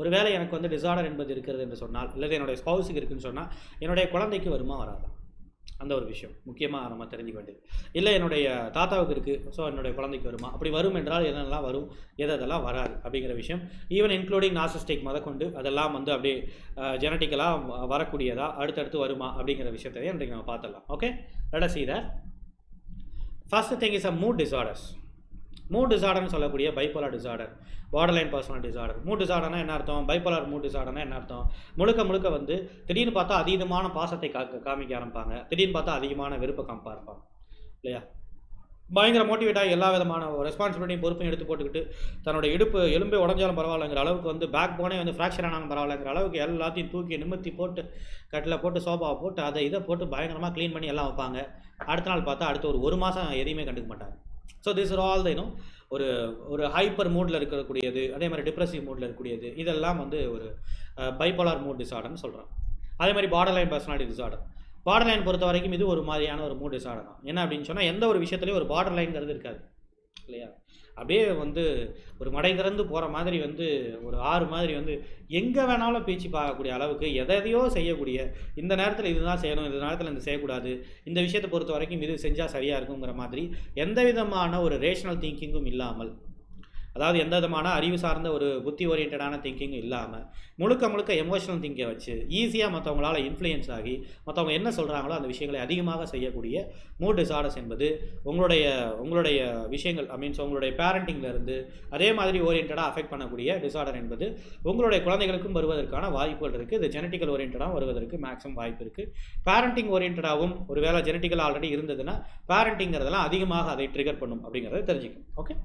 ஒருவேளை எனக்கு வந்து டிசார்டர் என்பது இருக்கிறது என்று சொன்னால் அல்லது என்னுடைய ஸ்பவுஸுக்கு இருக்குன்னு சொன்னால் என்னுடைய குழந்தைக்கு வருமா வராதா? அந்த ஒரு விஷயம். முக்கியமாக நம்ம தெரிஞ்சுக்க வேண்டியது. இல்லை என்னுடைய தாத்தாவுக்கு இருக்குது ஸோ என்னுடைய குழந்தைக்கு வருமா? அப்படி வரும் என்றால் என்னென்னலாம் வரும்? எது அதெல்லாம் வராது அப்படிங்கிற விஷயம். ஈவன் இன்க்ளூடிங் நாசிஸ்டிக் முதற்கொண்டு அதெல்லாம் வந்து அப்படியே ஜெனட்டிக்கலாக வரக்கூடியதா அடுத்தடுத்து வருமா அப்படிங்கிற விஷயத்தையே இன்றைக்கு நம்ம பார்த்துடலாம். ஓகே ரெட see that. First thing is a mood disorders mood டிசார்டர்னு சொல்லக்கூடிய bipolar disorder borderline personal disorder mood டிசார்டர்னா என்ன அர்த்தம்? பைப்போலார் மூட் டிசார்டர்னா என்ன அர்த்தம்? முழுக்க முழுக்க வந்து திடீர்னு பார்த்தா அதீதமான பாசத்தை கா காமிக்க ஆரம்பிப்பாங்க. திடீர்னு பார்த்தா அதிகமான விருப்ப காமிப்பா இருப்பாங்க. இல்லையா? பயங்கர மோட்டிவேட்டாக எல்லா விதமான ரெஸ்பான்சிபிலிட்டியும் பொறுப்பையும் எடுத்து போட்டுக்கிட்டு தன்னோட இடுப்பு எலும்பே உடஞ்சாலும் பரவாயில்லைங்கிற அளவுக்கு வந்து பேக் போனே வந்து ஃப்ராக்சர் ஆனாலும் பரவாயில்லைங்கிற அளவுக்கு எல்லாத்தையும் தூக்கி நிமித்தி போட்டு கட்டில் போட்டு சோஃபாவை போட்டு அதை இதை போட்டு பயங்கரமாக க்ளீன் பண்ணி எல்லாம் வைப்பாங்க. அடுத்த நாள் பார்த்தா அடுத்த ஒரு ஒரு மாதம் எதையுமே கண்டுக்க மாட்டாங்க. So this are all the ஒரு ஒரு ஹைப்பர் மூடில் இருக்கக்கூடியது அதே மாதிரி டிப்ரெசிவ் மூடில் இருக்கக்கூடியது இதெல்லாம் வந்து ஒரு பைப்போலார் மூட் டிசார்டர்னு சொல்கிறோம் அதே மாதிரி border line personality disorder border line பொறுத்த வரைக்கும் இது ஒரு மாதிரியான ஒரு மூட் டிசார்டர் தான். என்ன அப்படின்னு சொன்னால் எந்த ஒரு விஷயத்துலையும் ஒரு பார்டர் லைன்கிறது இருக்காது. இல்லையா? அப்படியே வந்து ஒரு மடை திறந்து போகிற மாதிரி வந்து ஒரு ஆறு மாதிரி வந்து எங்கே வேணாலும் பேச்சு பார்க்கக்கூடிய அளவுக்கு எதையோ செய்யக்கூடிய இந்த நேரத்தில் இதுதான் செய்யணும் இந்த நேரத்தில் இந்த செய்யக்கூடாது இந்த விஷயத்தை பொறுத்த வரைக்கும் இது செஞ்சால் சரியாக இருக்குங்கிற மாதிரி எந்த விதமான ஒரு ரேஷனல் திங்கிங்கும் இல்லாமல் அதாவது எந்த விதமான அறிவு சார்ந்த ஒரு புத்தி ஓரியன்டான திங்கிங் இல்லாமல் முழுக்க முழுக்க எமோஷனல் திங்கை வச்சு ஈஸியாக மற்றவங்களால் இன்ஃப்ளூயன்ஸ் ஆகி மற்றவங்க என்ன சொல்கிறாங்களோ அந்த விஷயங்களை அதிகமாக செய்யக்கூடிய மூட் டிசார்டர்ஸ் என்பது உங்களுடைய உங்களுடைய விஷயங்கள் ஐ மீன்ஸ் உங்களுடைய parentingல அதே மாதிரி ஓரியன்டாக அஃபெக்ட் பண்ணக்கூடிய டிசார்டர் என்பது உங்களுடைய குழந்தைகளுக்கும் வருவதற்கான வாய்ப்புகள் இருக்குது இது ஜெனட்டிக்கல் ஓரியன்டாக வருவதற்கு மேக்ஸிமம் வாய்ப்பு இருக்குது பேரண்டிங் ஓரியன்டாகவும் ஒருவேளை ஜெனட்டிக்கல் ஆல்ரெடி இருந்ததுன்னா பேரண்டிங்கிறதெல்லாம் அதிகமாக அதை ட்ரிகர் பண்ணும் அப்படிங்கிறத தெரிஞ்சுக்கணும். ஓகே